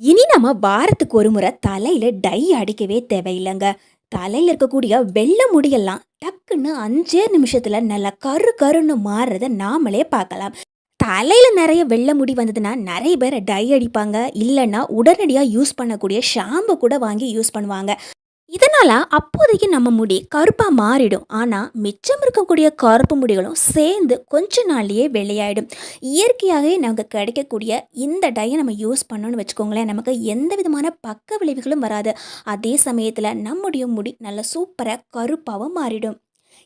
இனி நம்ம வாரத்துக்கு ஒரு முறை தலையில் டை அடிக்கவே தேவையில்லைங்க. தலையில் இருக்கக்கூடிய வெள்ளை முடியெல்லாம் டக்குன்னு அஞ்சே நிமிஷத்தில் நல்லா கரு கருன்னு மாறுறத நாமளே பார்க்கலாம். தலையில் நிறைய வெள்ளை முடி வந்ததுன்னா நிறைய பேர் டை அடிப்பாங்க. இல்லைன்னா உடனடியாக யூஸ் பண்ணக்கூடிய ஷாம்பு கூட வாங்கி யூஸ் பண்ணுவாங்க. இதனால் அப்போதைக்கு நம்ம முடி கருப்பாக மாறிடும். ஆனால் மிச்சம் இருக்கக்கூடிய கருப்பு முடிகளும் சேர்ந்து கொஞ்ச நாள்லேயே வெள்ளையாயிடும் இயற்கையாகவே நமக்கு கிடைக்கக்கூடிய இந்த டையை நம்ம யூஸ் பண்ணோன்னு வச்சுக்கோங்களேன். நமக்கு எந்த விதமான பக்க விளைவுகளும் வராது. அதே சமயத்தில் நம்முடைய முடி நல்ல சூப்பராக கருப்பாகவும் மாறிடும்.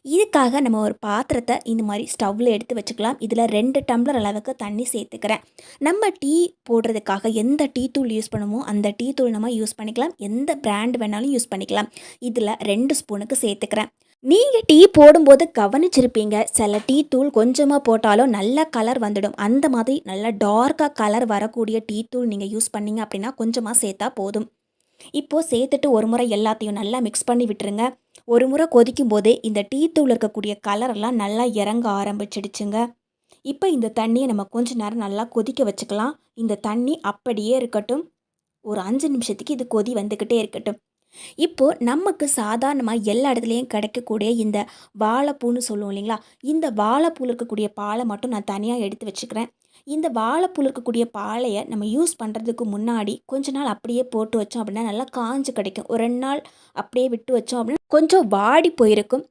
இதுக்காக நம்ம ஒரு பாத்திரத்தை இந்த மாதிரி ஸ்டவ்வில் எடுத்து வச்சுக்கலாம். இதில் ரெண்டு டம்ளர் அளவுக்கு தண்ணி சேர்த்துக்கிறேன். நம்ம டீ போடுறதுக்காக எந்த டீ தூள் யூஸ் பண்ணுமோ அந்த டீ தூள் நம்ம யூஸ் பண்ணிக்கலாம். எந்த பிராண்ட் வேணாலும் யூஸ் பண்ணிக்கலாம். இதில் ரெண்டு ஸ்பூனுக்கு சேர்த்துக்கிறேன். நீங்கள் டீ போடும்போது கவனிச்சிருப்பீங்க சில டீ தூள் கொஞ்சமாக போட்டாலும் நல்ல கலர் வந்துடும். அந்த மாதிரி நல்ல டார்க்காக கலர் வரக்கூடிய டீ தூள் நீங்கள் யூஸ் பண்ணீங்க அப்படின்னா கொஞ்சமாக சேர்த்தா போதும். இப்போது சேர்த்துட்டு ஒரு முறை எல்லாத்தையும் நல்லா மிக்ஸ் பண்ணி விட்டுருங்க. ஒரு முறை கொதிக்கும் போதே இந்த டீ தூள் இருக்கக்கூடிய கலரெல்லாம் நல்லா இறங்க ஆரம்பிச்சிடுச்சுங்க. இப்போ இந்த தண்ணியை நம்ம கொஞ்ச நேரம் நல்லா கொதிக்க வச்சுக்கலாம். இந்த தண்ணி அப்படியே இருக்கட்டும். ஒரு அஞ்சு நிமிஷத்துக்கு இது கொதி வந்துக்கிட்டே இருக்கட்டும். இப்போது நமக்கு சாதாரணமாக எல்லா இடத்துலையும் கிடைக்கக்கூடிய இந்த வாழைப்பூன்னு சொல்லுவோம் இல்லைங்களா? இந்த வாழைப்பூவில் இருக்கக்கூடிய பாலை மட்டும் நான் தனியாக எடுத்து வச்சுக்கிறேன். இந்த வாழைப்பூவில் இருக்கக்கூடிய பாலையை நம்ம யூஸ் பண்ணுறதுக்கு முன்னாடி கொஞ்ச நாள் அப்படியே போட்டு வச்சோம் அப்படின்னா நல்லா காஞ்சு கிடைக்கும். ஒரு ரெண்டு நாள் அப்படியே விட்டு வச்சோம் அப்படின்னா கொஞ்சம் வாடி போயிருக்கும்.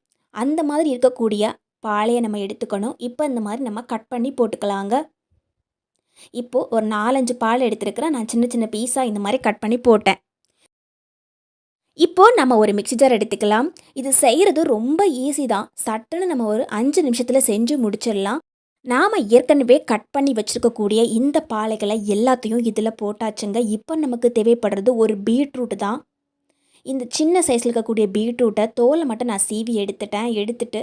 அந்த மாதிரி இருக்கக்கூடிய பாலையை நம்ம எடுத்துக்கணும். இப்போ இந்த மாதிரி நம்ம கட் பண்ணி போட்டுக்கலாங்க. இப்போது ஒரு நாலஞ்சு பால் எடுத்துருக்கிறேன். நான் சின்ன சின்ன பீஸாக இந்த மாதிரி கட் பண்ணி போட்டேன். இப்போ நம்ம ஒரு மிக்ஸி ஜார் எடுத்துக்கலாம். இது செய்கிறது ரொம்ப ஈஸி தான். சட்டுன்னு நம்ம ஒரு அஞ்சு நிமிஷத்தில் செஞ்சு முடிச்சிடலாம். நாம் ஏற்கனவே கட் பண்ணி வச்சுருக்கக்கூடிய இந்த பாலைகளை எல்லாத்தையும் இதில் போட்டாச்சுங்க. இப்போ நமக்கு தேவைப்படுறது ஒரு பீட்ரூட் தான். இந்த சின்ன சைஸில் இருக்கக்கூடிய பீட்ரூட்டை தோலை மட்டும் நான் சீவி எடுத்துட்டேன். எடுத்துட்டு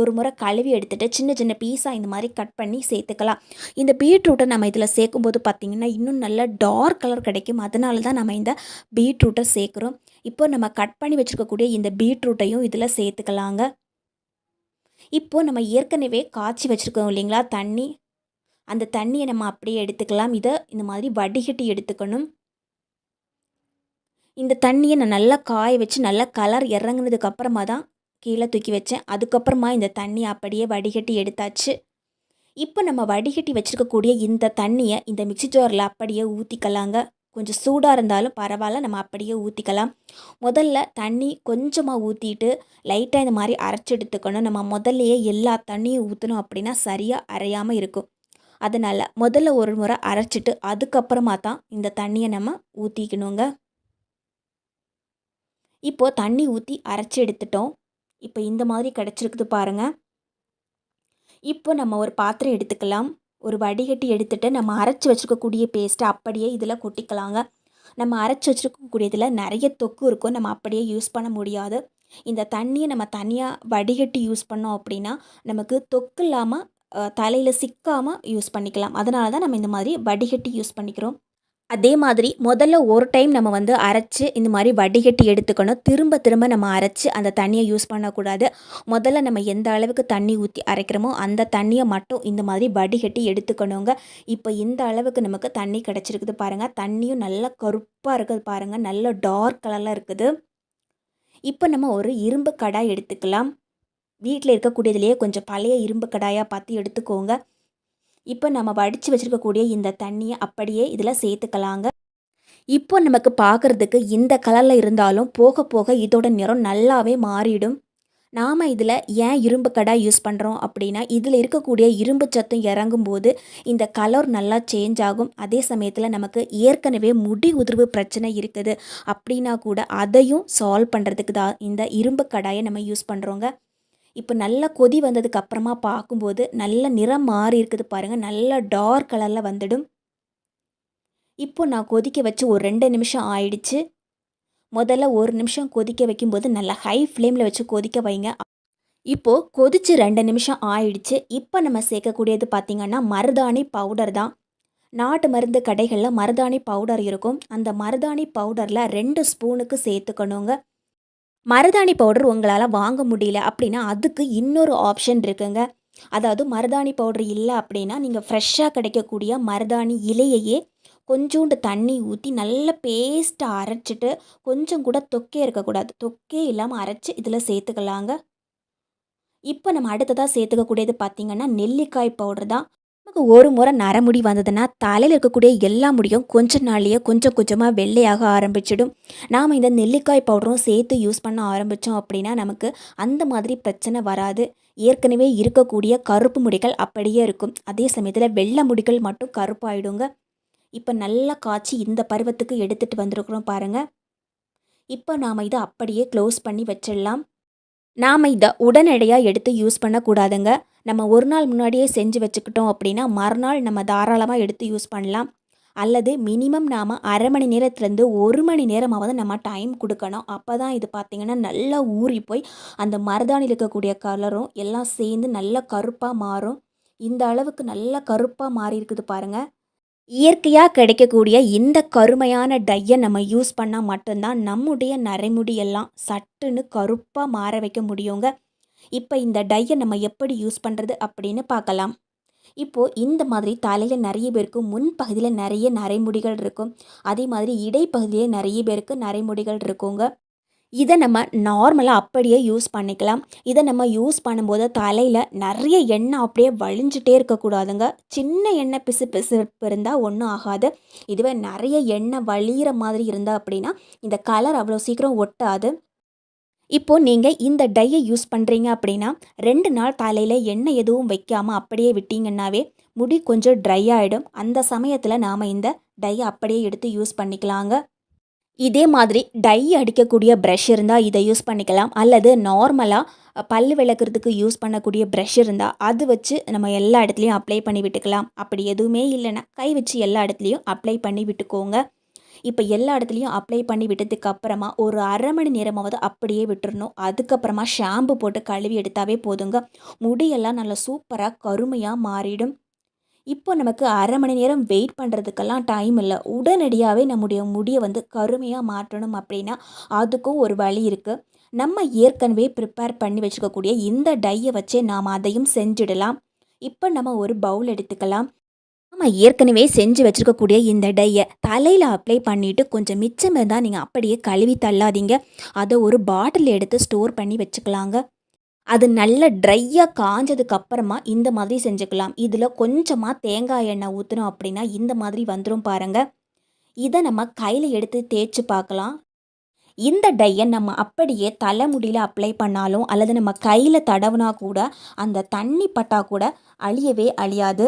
ஒரு முறை கழுவி எடுத்துகிட்டு சின்ன சின்ன பீஸாக இந்த மாதிரி கட் பண்ணி சேர்த்துக்கலாம். இந்த பீட்ரூட்டை நம்ம இதில் சேர்க்கும்போது பார்த்திங்கன்னா இன்னும் நல்ல டார்க் கலர் கிடைக்கும். அதனால தான் நம்ம இந்த பீட்ரூட்டை சேர்க்குறோம். இப்போ நம்ம கட் பண்ணி வச்சுருக்கக்கூடிய இந்த பீட்ரூட்டையும் இதில் சேர்த்துக்கலாங்க. இப்போது நம்ம ஏற்கனவே காய்ச்சி வச்சுருக்கோம் இல்லைங்களா? தண்ணி. அந்த தண்ணியை நம்ம அப்படியே எடுத்துக்கலாம். இதை இந்த மாதிரி வடிகட்டி எடுத்துக்கணும். இந்த தண்ணியை நான் நல்லா காய வச்சு நல்லா கலர் இறங்குனதுக்கு அப்புறமா தான் கீழே தூக்கி வச்சேன். அதுக்கப்புறமா இந்த தண்ணி அப்படியே வடிகட்டி எடுத்தாச்சு. இப்போ நம்ம வடிகட்டி வச்சுருக்கக்கூடிய இந்த தண்ணியை இந்த மிக்சி ஜாரில் அப்படியே ஊற்றிக்கலாங்க கொஞ்சம் சூடாக இருந்தாலும் பரவாயில்ல நம்ம அப்படியே ஊற்றிக்கலாம் முதல்ல தண்ணி கொஞ்சமாக ஊற்றிட்டு லைட்டாக இந்த மாதிரி அரைச்சி எடுத்துக்கணும். நம்ம முதல்லையே எல்லா தண்ணியும் ஊற்றணும் அப்படின்னா சரியாக அரையாமல் இருக்கும். அதனால் முதல்ல ஒரு முறை அரைச்சிட்டு அதுக்கப்புறமா தான் இந்த தண்ணியை நம்ம ஊற்றிக்கணுங்க இப்போது தண்ணி ஊற்றி அரைச்சி எடுத்துட்டோம். இப்போ இந்த மாதிரி கிடச்சிருக்குது பாருங்கள் இப்போ நம்ம ஒரு பாத்திரம் எடுத்துக்கலாம். ஒரு வடிகட்டி எடுத்துகிட்டு நம்ம அரைச்சி வச்சுருக்கக்கூடிய பேஸ்ட்டை அப்படியே இதில் கொட்டிக்கலாங்க. நம்ம அரைச்சி வச்சுருக்கக்கூடியதில் நிறைய தொக்கு இருக்கும். நம்ம அப்படியே யூஸ் பண்ண முடியாது. இந்த தண்ணியை நம்ம தனியாக வடிகட்டி யூஸ் பண்ணோம் அப்படின்னா நமக்கு தொக்கு இல்லாமல் தலையில் சிக்காமல் யூஸ் பண்ணிக்கலாம். அதனால தான் நம்ம இந்த மாதிரி வடிகட்டி யூஸ் பண்ணிக்கிறோம். அதே மாதிரி முதல்ல ஒரு டைம் நம்ம வந்து அரைச்சி இந்த மாதிரி வடிகட்டி எடுத்துக்கணும். திரும்ப திரும்ப நம்ம அரைச்சி அந்த தண்ணியை யூஸ் பண்ணக்கூடாது. முதல்ல நம்ம எந்த அளவுக்கு தண்ணி ஊற்றி அரைக்கிறோமோ அந்த தண்ணியை மட்டும் இந்த மாதிரி வடிகட்டி எடுத்துக்கணுங்க. இப்போ இந்த அளவுக்கு நமக்கு தண்ணி கிடச்சிருக்குது பாருங்கள் தண்ணியும் நல்லா கருப்பாக இருக்குது பாருங்கள் நல்ல டார்க் கலரில் இருக்குது. இப்போ நம்ம ஒரு இரும்பு கடாய் எடுத்துக்கலாம். வீட்டில் இருக்கக்கூடியதுலேயே கொஞ்சம் பழைய இரும்பு கடாயாக பார்த்து எடுத்துக்கோங்க. இப்போ நம்ம வடித்து வச்சுருக்கக்கூடிய இந்த தண்ணியை அப்படியே இதில் சேர்த்துக்கலாங்க. இப்போ நமக்கு பார்க்குறதுக்கு இந்த கலரில் இருந்தாலும் போக போக இதோட நிறம் நல்லாவே மாறிடும். நாம் இதில் ஏன் இரும்பு கடாய் யூஸ் பண்ணுறோம் அப்படின்னா இதில் இருக்கக்கூடிய இரும்பு சத்தம் இறங்கும்போது இந்த கலர் நல்லா சேஞ்ச் ஆகும். அதே சமயத்தில் நமக்கு ஏற்கனவே முடி உதிர்வு பிரச்சனை இருக்குது. அப்படின்னா கூட அதையும் சால்வ் பண்ணுறதுக்கு தான் இந்த இரும்பு கடாயை நம்ம யூஸ் பண்ணுறோங்க இப்போ நல்லா கொதி வந்ததுக்கு அப்புறமா பார்க்கும்போது நல்ல நிறம் மாறி இருக்குது பாருங்கள் நல்ல டார்க் கலரில் வந்துடும். இப்போ நான் கொதிக்க வச்சு ஒரு ரெண்டு நிமிஷம் ஆயிடுச்சு. முதல்ல ஒரு நிமிஷம் கொதிக்க வைக்கும்போது நல்லா ஹை ஃப்ளேமில் வச்சு கொதிக்க வைங்க. இப்போது கொதிச்சு ரெண்டு நிமிஷம் ஆயிடுச்சு. இப்போ நம்ம சேர்க்கக்கூடியது பார்த்திங்கன்னா மருதாணி பவுடர் தான். நாட்டு மருந்து கடைகளில் மருதாணி பவுடர் இருக்கும். அந்த மருதாணி பவுடரில் ரெண்டு ஸ்பூனுக்கு சேர்த்துக்கணுங்க. மருதாணி பவுடர் உங்களால் வாங்க முடியல அப்படின்னா அதுக்கு இன்னொரு ஆப்ஷன் இருக்குங்க. அதாவது மருதாணி பவுடர் இல்லை அப்படின்னா நீங்கள் ஃப்ரெஷ்ஷாக கிடைக்கக்கூடிய மருதாணி இலையையே கொஞ்சோண்டு தண்ணி ஊற்றி நல்ல பேஸ்ட்டாக அரைச்சிட்டு கொஞ்சம் கூட தொக்கே இருக்கக்கூடாது. தொக்கே இல்லாமல் அரைச்சி இதில் சேர்த்துக்கலாங்க. இப்போ நம்ம அடுத்ததாக சேர்த்துக்கக்கூடியது பார்த்திங்கன்னா நெல்லிக்காய் பவுடர் தான். நமக்கு ஒரு முறை நரமுடி வந்ததுன்னா தலையில் இருக்கக்கூடிய எல்லா முடியும் கொஞ்ச நாள்லேயே கொஞ்சம் கொஞ்சமாக வெள்ளையாக ஆரம்பிச்சிடும். நாம் இந்த நெல்லிக்காய் பவுடரும் சேர்த்து யூஸ் பண்ண ஆரம்பித்தோம் அப்படின்னா நமக்கு அந்த மாதிரி பிரச்சனை வராது. ஏற்கனவே இருக்கக்கூடிய கருப்பு முடிகள் அப்படியே இருக்கும். அதே சமயத்தில் வெள்ளை முடிகள் மட்டும் கருப்பாயிடுங்க. இப்போ நல்லா காய்ச்சி இந்த பருவத்துக்கு எடுத்துகிட்டு வந்திருக்கிறோம் பாருங்கள் இப்போ நாம் இதை அப்படியே க்ளோஸ் பண்ணி வச்சிடலாம். நாம் இதை உடனடியாக எடுத்து யூஸ் பண்ணக்கூடாதுங்க. நம்ம ஒரு நாள் முன்னாடியே செஞ்சு வச்சுக்கிட்டோம் அப்படின்னா மறுநாள் நம்ம தாராளமாக எடுத்து யூஸ் பண்ணலாம். அல்லது மினிமம் நாம் அரை மணி நேரத்துலேருந்து ஒரு மணி நேரமாவது நம்ம டைம் கொடுக்கணும். அப்போ தான் இது பார்த்திங்கன்னா நல்லா ஊறி போய் அந்த மருதாணியில் இருக்கக்கூடிய கலரும் எல்லாம் சேர்ந்து நல்லா கருப்பாக மாறும். இந்த அளவுக்கு நல்லா கருப்பாக மாறி இருக்குது பாருங்கள் இயற்கையாக கிடைக்கக்கூடிய இந்த கருமையான டையை நம்ம யூஸ் பண்ணால் மட்டும்தான் நம்முடைய நரைமுடியெல்லாம் சட்டுன்னு கருப்பாக மாற வைக்க முடியுங்க. இப்போ இந்த டையை நம்ம எப்படி யூஸ் பண்ணுறது அப்படின்னு பார்க்கலாம். இப்போது இந்த மாதிரி தலையில் நிறைய பேருக்கு முன்பகுதியில் நிறைய நரைமுடிகள் இருக்கும். அதே மாதிரி இடைப்பகுதியில் நிறைய பேருக்கு நரைமுடிகள் இருக்குங்க. இதை நம்ம நார்மலாக அப்படியே யூஸ் பண்ணிக்கலாம். இதை நம்ம யூஸ் பண்ணும்போது தலையில் நிறைய எண்ணெய் அப்படியே வழிஞ்சிட்டே இருக்கக்கூடாதுங்க. சின்ன எண்ணெய் பிசு பிசுப்பு இருந்தால் ஒன்றும் ஆகாது. இதுவே நிறைய எண்ணெய் வழியிற மாதிரி இருந்தால் அப்படின்னா இந்த கலர் அவ்வளோ சீக்கிரம் ஒட்டாது. இப்போது நீங்கள் இந்த டையை யூஸ் பண்ணுறீங்க அப்படின்னா ரெண்டு நாள் தலையில் எண்ணெய் எதுவும் வைக்காமல் அப்படியே விட்டிங்கன்னாவே முடி கொஞ்சம் ட்ரை ஆகிடும் அந்த சமயத்தில் நாம் இந்த டையை அப்படியே எடுத்து யூஸ் பண்ணிக்கலாங்க. இதே மாதிரி டை அடிக்கக்கூடிய ப்ரஷ் இருந்தால் இதை யூஸ் பண்ணிக்கலாம். அல்லது நார்மலாக பல் விளக்குறதுக்கு யூஸ் பண்ணக்கூடிய ப்ரஷ் இருந்தால் அது வச்சு நம்ம எல்லா இடத்துலையும் அப்ளை பண்ணி விட்டுக்கலாம். அப்படி எதுவுமே இல்லைன்னா கை வச்சு எல்லா இடத்துலையும் அப்ளை பண்ணி விட்டுக்கோங்க. இப்போ எல்லா இடத்துலையும் அப்ளை பண்ணி விட்டதுக்கு அப்புறமா ஒரு அரை மணி நேரமாவது அப்படியே விட்டுறணும். அதுக்கப்புறமா ஷாம்பு போட்டு கழுவி எடுத்தாவே போதுங்க. முடியெல்லாம் நல்லா சூப்பராக கருமையாக மாறிடும். இப்போ நமக்கு அரை மணி நேரம் வெயிட் பண்ணுறதுக்கெல்லாம் டைம் இல்லை. உடனடியாகவே நம்முடைய முடியை வந்து கருமையாக மாற்றணும் அப்படின்னா அதுக்கும் ஒரு வழி இருக்குது நம்ம ஏற்கனவே ப்ரிப்பேர் பண்ணி வச்சுக்கக்கூடிய இந்த டையை வச்சே நாம் அதையும் செஞ்சிடலாம். இப்போ நம்ம ஒரு பவுல் எடுத்துக்கலாம். நம்ம ஏற்கனவே செஞ்சு வச்சுருக்கக்கூடிய இந்த டையை தலையில் அப்ளை பண்ணிவிட்டு கொஞ்சம் மிச்சம் இருந்தால் நீங்கள் அப்படியே கழுவி தள்ளாதீங்க. அதை ஒரு பாட்டில் எடுத்து ஸ்டோர் பண்ணி வச்சுக்கலாங்க. அது நல்ல ட்ரையாக காஞ்சதுக்கு அப்புறமா இந்த மாதிரி செஞ்சுக்கலாம். இதில் கொஞ்சமாக தேங்காய் எண்ணெய் ஊற்றினோம் அப்படின்னா இந்த மாதிரி வந்துடும் பாருங்கள் இதை நம்ம கையில் எடுத்து தேய்ச்சி பார்க்கலாம். இந்த டையை நம்ம அப்படியே தலைமுடியில் அப்ளை பண்ணாலும் அல்லது நம்ம கையில் தடவுனா கூட அந்த தண்ணி பட்டா கூட அழியவே அழியாது.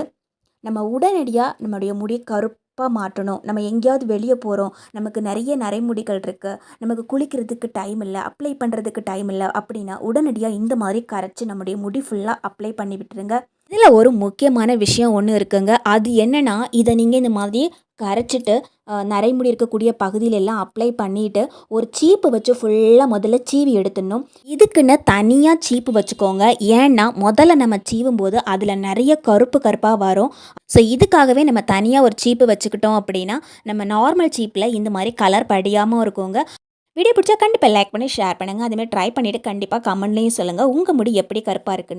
நம்ம உடனடியாக நம்மளுடைய முடி கருப்பு கண்டிப்பாக மாட்டணும். நம்ம எங்கேயாவது வெளியே போகிறோம் நமக்கு நிறைய நரைமுடிகள் இருக்குது நமக்கு குளிக்கிறதுக்கு டைம் இல்லை. அப்ளை பண்ணுறதுக்கு டைம் இல்லை அப்படின்னா உடனடியாக இந்த மாதிரி கரைச்சி நம்முடைய முடி ஃபுல்லாக அப்ளை பண்ணி விட்டுருங்க. இதில் ஒரு முக்கியமான விஷயம் ஒன்று இருக்குங்க. அது என்னென்னா இதை நீங்கள் இந்த மாதிரி கரைச்சிட்டு நரைமுடி இருக்கக்கூடிய பகுதியிலெல்லாம் அப்ளை பண்ணிவிட்டு ஒரு சீப்பு வச்சு ஃபுல்லாக முதல்ல சீவி எடுத்துடணும். இதுக்குன்னு தனியாக சீப்பு வச்சுக்கோங்க. ஏன்னா முதல்ல நம்ம சீவும் போது அதில் நிறைய கருப்பு கருப்பாக வரும். ஸோ இதுக்காகவே நம்ம தனியாக ஒரு சீப்பு வச்சுக்கிட்டோம் அப்படின்னா நம்ம நார்மல் சீப்பில் இந்த மாதிரி கலர் படியாமல் இருக்குங்க. வீடியோ பிடிச்சா கண்டிப்பாக லைக் பண்ணி ஷேர் பண்ணுங்கள் அதுமாதிரி ட்ரை பண்ணிவிட்டு கண்டிப்பாக கமெண்ட்லேயும் சொல்லுங்கள் உங்கள் முடி எப்படி கருப்பாக இருக்குன்னு.